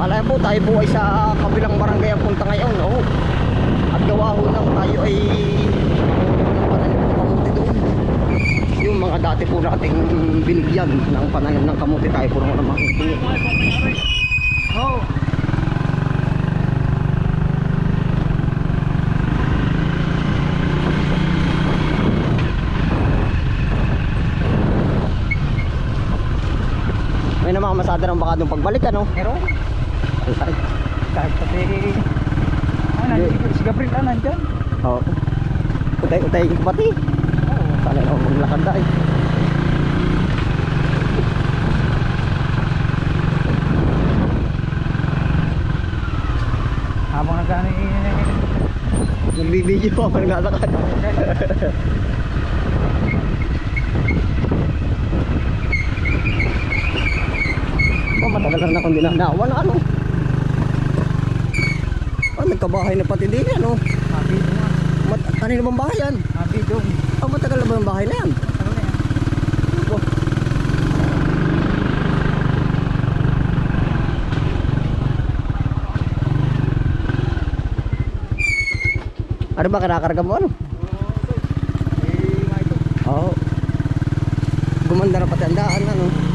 Malaya po, tayo po ay sa kabilang barangay ang punta ngayon. Oh. At gawa ho nang tayo ay. Yung mga dati po nating binigyan ng pananim ng kamuti tayo po naman makikingi. Oh. May na mga masada ng baka doon pagbalik ano. Pero, Ay, kahit pati... Ah, nandiyan. Si Gabriel ah, nandyan. Oo. Utay-utay ko pati. Oo. Sana na maglakad tayo. Habang nagkano Nagbibideo ako naglalakad. Oh, matagal na akong dinanawa na ano. Oh, nagkabahay na pati din ano. Mabidong nga. Mat kanino bang bahay yan? Mabidong. Oh, matagal na ba yung bahay na yan? Ano na yan? Oh. Ano ba kinakarga mo ano? Oo. Gumanda na pati ang daan ano.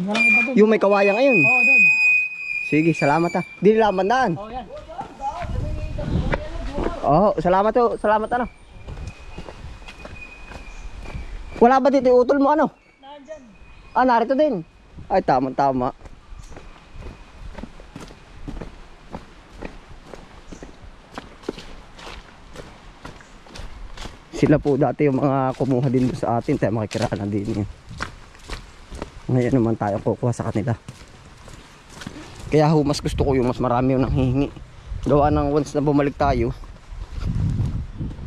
Walang iba doon. Yung may kawayang ayun. Oo, doon. Sige, salamat ah. Di nila mandaan. Oo, yan. Oo, salamat oh. Salamat ano. Wala ba dito utol mo ano? Nandyan. Ah, narito din. Ay, tama, tama. Sila po dati yung mga kumuha din sa atin, tayo makikiraan din yun. Ngayon naman tayo kukuha sa kanila. Kaya ho, mas gusto ko yung mas marami yung nanghihingi. Gawa ng once na bumalik tayo,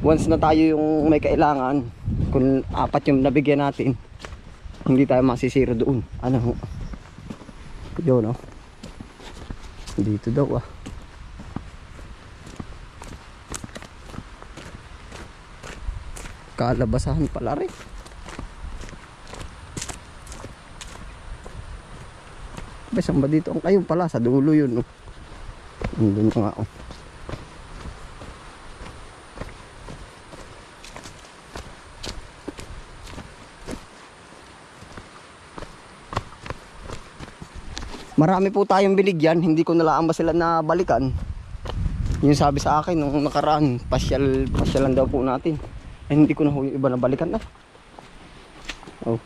once na tayo yung may kailangan, kung apat yung nabigyan natin, hindi tayo masisiro doon. Ano ho? Yun no? Dito daw ah. Kalabasahan pala rin. Ba, saan ba dito? Ang ayun pala, sa dulo yun. Oh. Doon nga oh. Marami po tayong binigyan, hindi ko nalaan ba sila na balikan. Yung sabi sa akin nung nakaraan, pasyal, pasyalan daw po natin. Eh, hindi ko na iba na balikan na. Oh.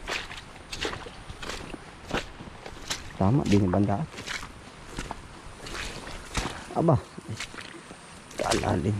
Tama, di ni banda. Aba. Kaalalim.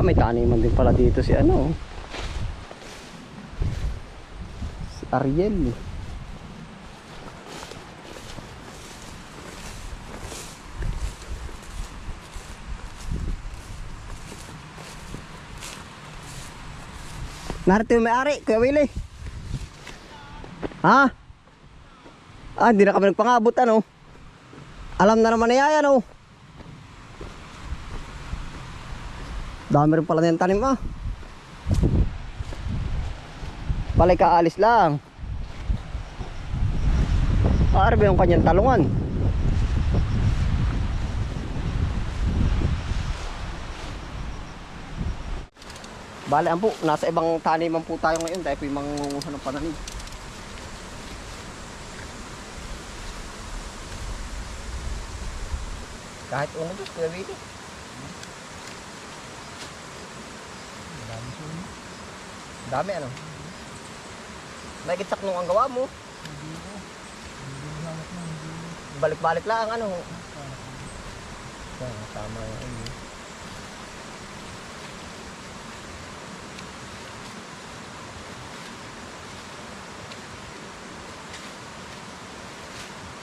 Ah, may taniman din pala dito si ano. Si Ariel. Narito yung may-ari, Kuya Willie. Ha? Ah, hindi na kami nagpangabot ano. Alam na naman na yan ano. Dami rin pala ng tanim ah. Palay ka alis lang. Paarbe yung kanyang talungan. Bale, ang po, nasa ibang taniman po tayo ngayon dahil po yung mangunguhan ng pananim. Kahit ungo dos, Kuya Willie. Dami ano? Nakikitsak nung ang gawa mo. Balik-balik lang ano. Yan, tama yan.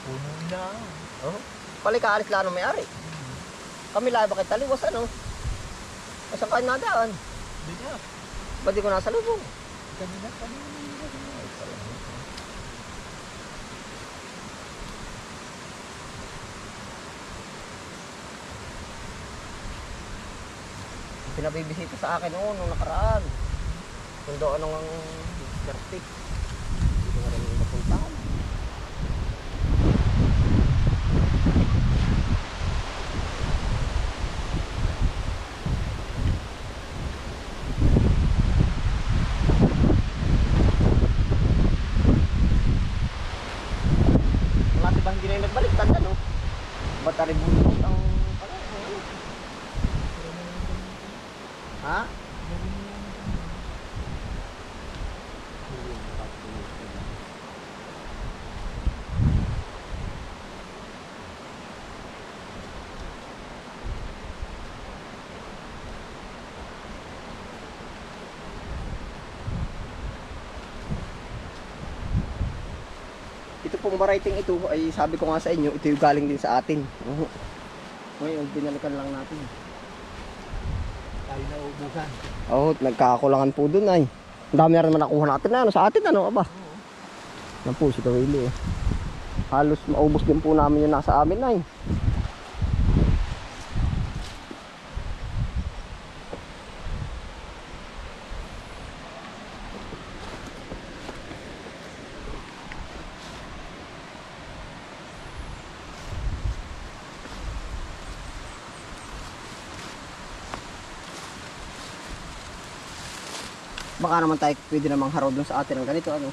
Puno na. Oh. Pali ka alis lang ng may-ari. Kami lahat bakit taliwas ano? Asa ka nadaan? Hindi. Ba't di ko nasa lubong? Kanina, kanina. Pinabibisita sa akin noon, nung nakaraan. Kung doon ang 30. Ba't aribulot ang... Ano, ano? Ha? Ito pong variety ito ay sabi ko nga sa inyo, ito yung galing din sa atin. Ngayon, binalikan lang natin. Tayo na ubusan. Oo, nagkakakulangan po dun ay. Ang dami na rin nakuha natin na ano, sa atin ano, aba. Yan po si Kawili eh. Halos maubos din po namin yung nasa amin ay. Baka naman tayo pwede namang haraw dun sa atin ng ganito ano.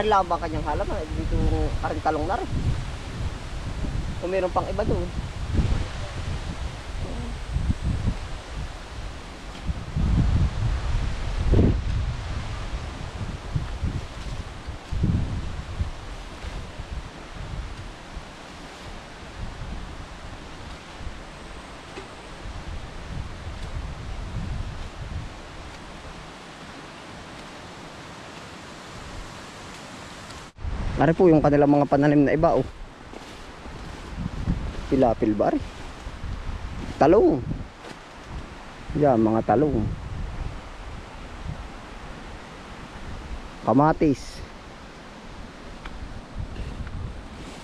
Ari lang ba ang kanyang halaman? Eh, Dito aring talong na rin. Kung meron pang iba doon. Ari po yung kanilang mga pananim na iba oh. Pilapil ba ari? Talong. Yan, mga talong. Kamatis.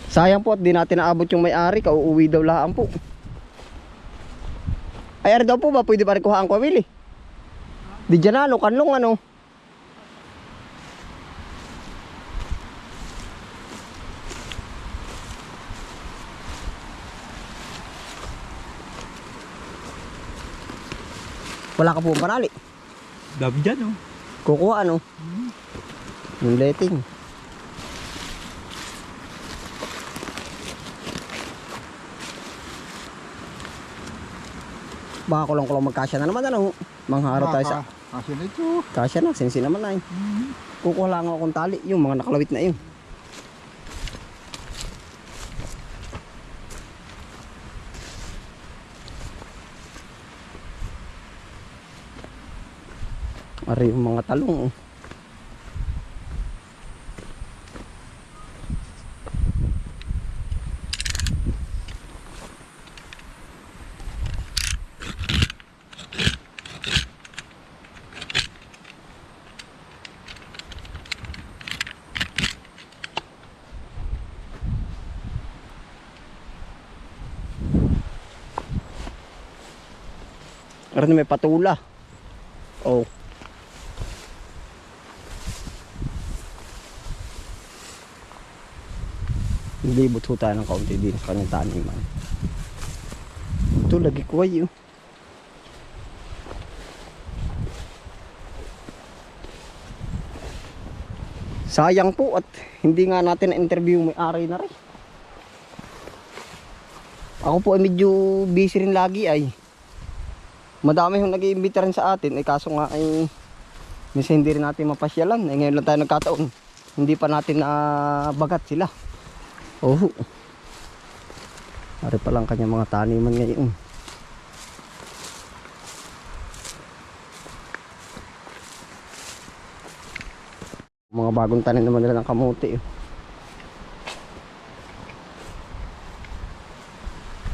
Sayang po at di natin naabot yung may-ari. Kauuwi daw lahaan po. Ay, ano daw po ba? Pwede pa rin kuhaan ko, Willie? Di dyan ano, kanlong ano. Wala ka po panali. Dami dyan oh. Kukuha ano. Yung letting. Baka kulong-kulong magkasya na naman ano. Mangharo tayo sa Kasi nito. kasya na. Sinsi naman na eh. Kukuha lang ako akong tali. Yung mga nakalawit na yun. Ari yung mga talong. oh. Ano may patula. Oh. Libot ho tayo ng kaunti din sa kanyang taniman. Ito, lagi ko kayo. Sayang po at hindi nga natin na-interview yung may-ari na rin. Ako po ay medyo busy rin lagi ay. Madami yung nag-iimbita rin sa atin. Eh kaso nga ay minsan hindi rin natin mapasyalan. Eh ngayon lang tayo nagkataon. Hindi pa natin nabagat sila. Oh. Ari pa lang kanya mga taniman ngayon. Mga bagong tanim naman nila ng kamuti. oh.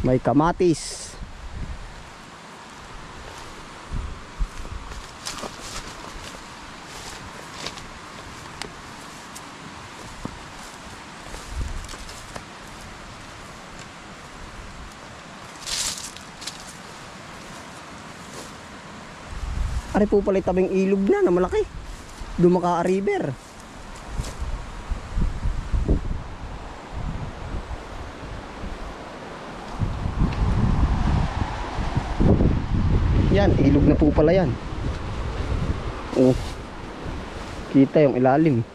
May kamatis. Ari po pala tabing ilog na na malaki. Dumaka river. Yan, ilog na po pala yan. Oh. Kita yung ilalim.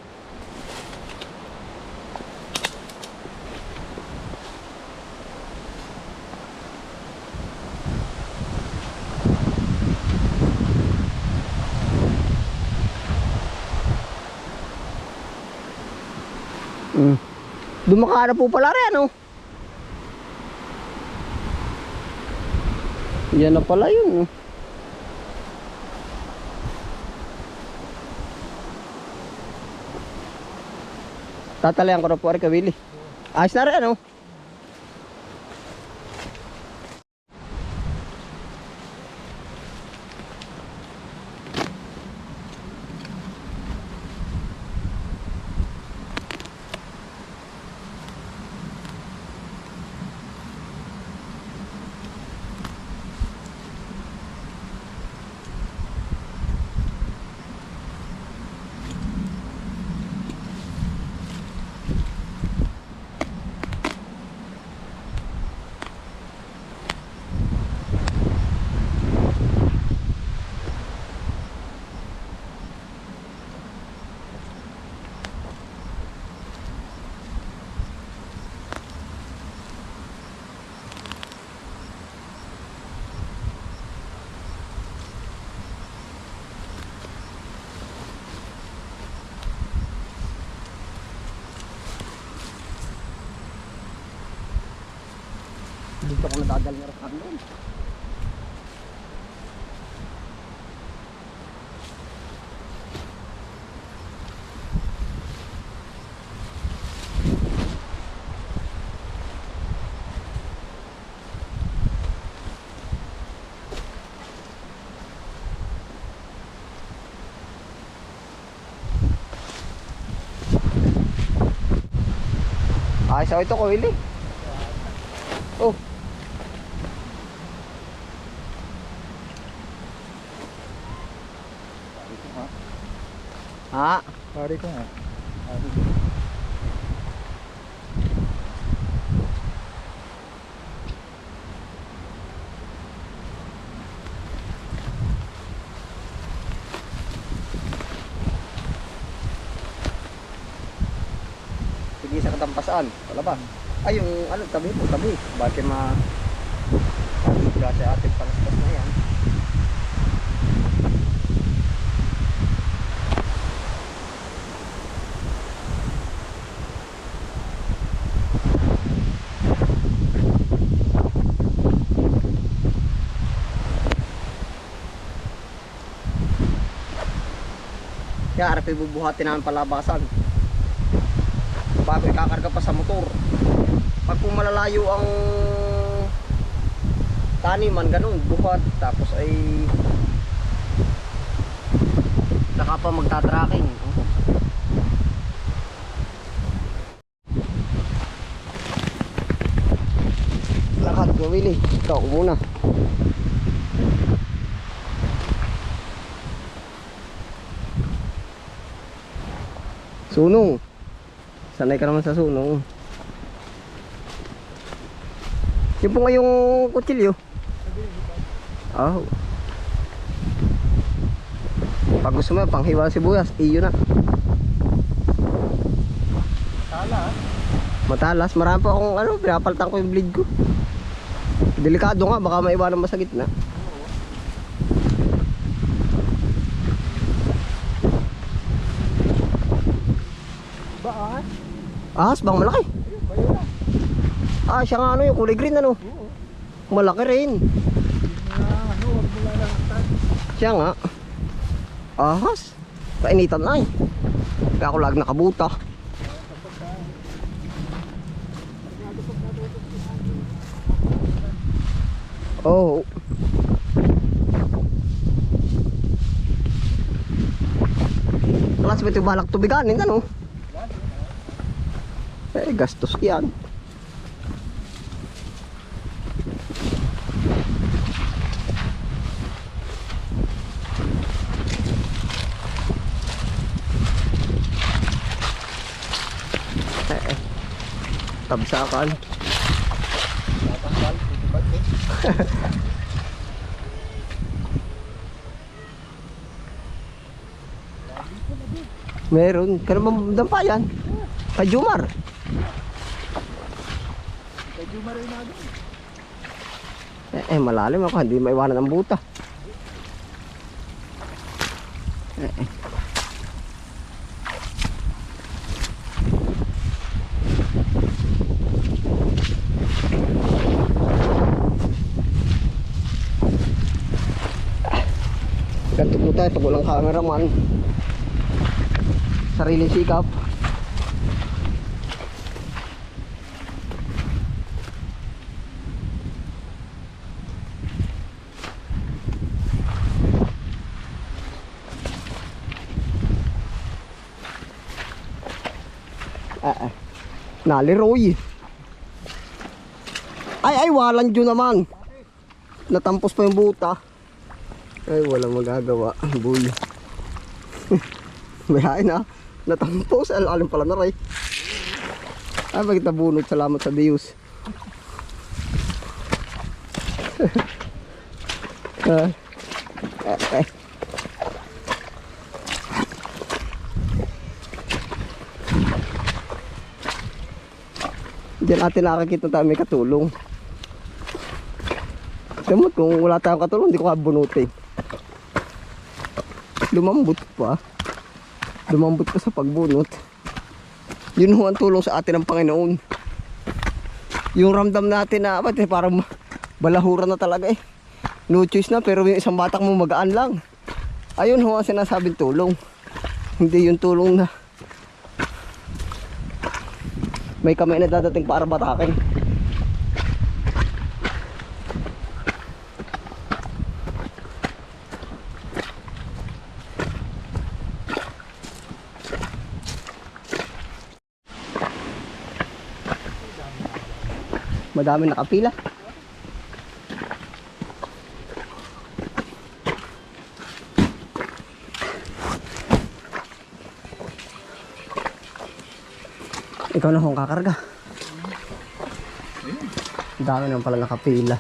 Dumaka na po pala rin, ano? Yan na pala yun, oh. Tatalayan ko na po rin ka, Willie. Ayos na rin, ano? Dito ko nadadal na rin doon. Ayos ako ito ko, Willie. Oh. Ha? Pare ko nga. Sige sa katampasaan. Wala ba? Ay, yung ano, tabi po, tabi. Bakit ma... Kasi ating panaspas na yan. Kaya arap bubuhatin namin palabasan. Bago ikakarga pa sa motor. Pag kung malalayo ang taniman ganun buhat tapos ay saka pa magtatracking. Lakad ko Willie ikaw muna sunong Sanay ka naman sa sunog. Yung po nga yung kutsilyo. Oh. Pag gusto mo, panghiwa ng sibuyas, iyo na. Sala. Matalas, marami pa akong ano, pinapalitan ko yung blade ko. Delikado nga, baka maiwanan mo sa gitna. Ahas, bang malaki. Ah, siya nga ano, yung kulay green ano. Malaki rin. Siya nga. Ahas. Kainitan na eh. Kaya ako lag nakabuta. Oh. Classmate yung balak tubiganin, ano? Eh, gastos yan. Eh. Tabsakan. Titibat eh. Meron. Kaya naman dampa yan. Kay Jumar. Medyo maray na doon. Eh, malalim ako. Hindi maiwanan ang buta. Eh, eh. Ganto po tayo. Pag walang cameraman. Sariling sikap. Naliroy. Ay, ay, walang dyan naman. Natampos pa yung buta. Ay, walang magagawa. Buy. May hain ha. Natampos. Al alam pala na ray. Ay, bakit nabunot? Salamat sa Diyos. Ah, eh, eh. Diyan natin nakakita tayo may katulong. Damot kung wala tayong katulong, hindi ko kabunutin. Lumambot pa. Lumambot pa sa pagbunot. Yun ho ang tulong sa atin ng Panginoon. Yung ramdam natin na, ba't eh, parang balahura na talaga eh. No choice na, pero yung isang batak mo magaan lang. Ayun ho ang sinasabing tulong. Hindi yung tulong na may kamay na dadating para batakin. Madami nakapila. Ikaw na kung kakarga. Dami naman pala nakapila.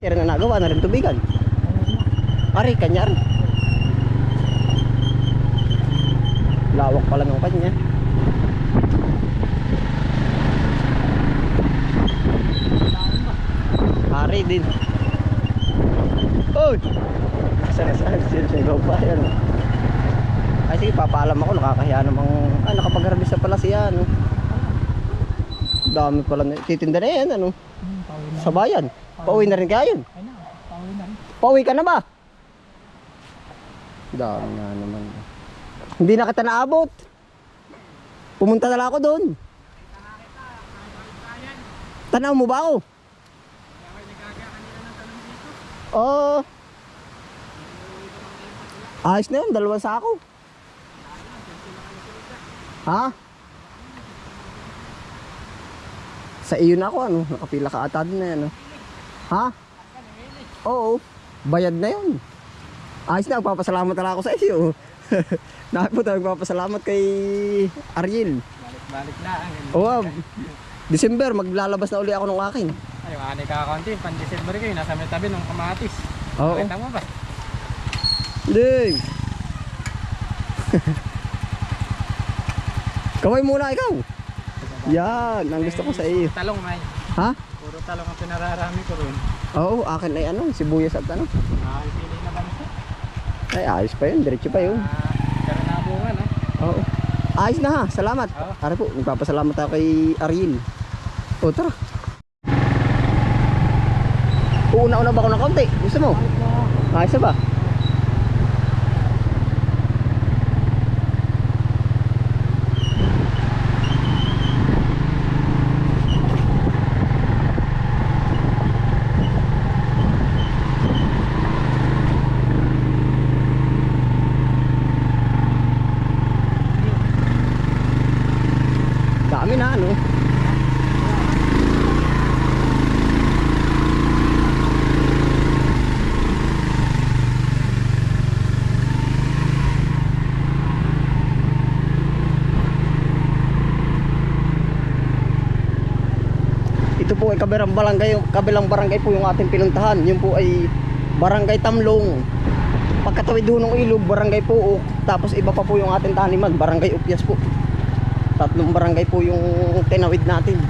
Kaya na nagawa na rin tubigan. Ari, kanya rin. Lawak pala ng kanya. Ari din. Oy! Saan na saan? Sino siya? Ay sige, papaalam ako. Nakakahiya namang... Ay, nakapag-harvest na pala siya, ano? Dami pala. na- Titinda na yan, ano? Hmm, na. Sa bayan. Pauwi na rin kaya yun. Ay na, pauwi na. Pauwi ka na ba? Dami nga naman. Hindi na kita naabot. Pumunta na lang ako doon. Tanaw mo ba ako? Oo. Ayos na yun, dalawang sako. Ha? Sa iyo na ako, ano? Nakapila ka ata din na yan, ano? Ha? Oo. Bayad na yun. Ayos na, magpapasalamat na ako sa iyo. Nakapunta, magpapasalamat kay Ariel. Balik-balik na. Ang Oo, ah, December, maglalabas na uli ako ng akin. Ay, makani ka konti. Pan-December kayo. Nasa may tabi ng kamatis. Oo. Nakita mo ba? Ding! Kaway muna ikaw. Yan, ang gusto ko sa iyo. Talong, may. Ha? Puro talong ang pinararami ko rin. Oo, akin ay ano, sibuyas at ano. Ah, pili na ba nito? Ay, ayos pa yun, diretso pa yun. Ah, pero nabungan, no? Oo. Ayos na ha, salamat. Oo. Ara po, magpapasalamat ako kay Ariel. O, tara. Uuna-una ba ako ng konti? Gusto mo? Ayos na ba? Dami na, ano? Ito po kabilang barangay, kabilang barangay po yung ating pinuntahan. Yun po ay Barangay Tamlong. Pagkatawid ho ng ilog, Barangay Puok. Tapos iba pa po yung ating taniman, Barangay Upyas po. Tatlong barangay po yung tinawid natin.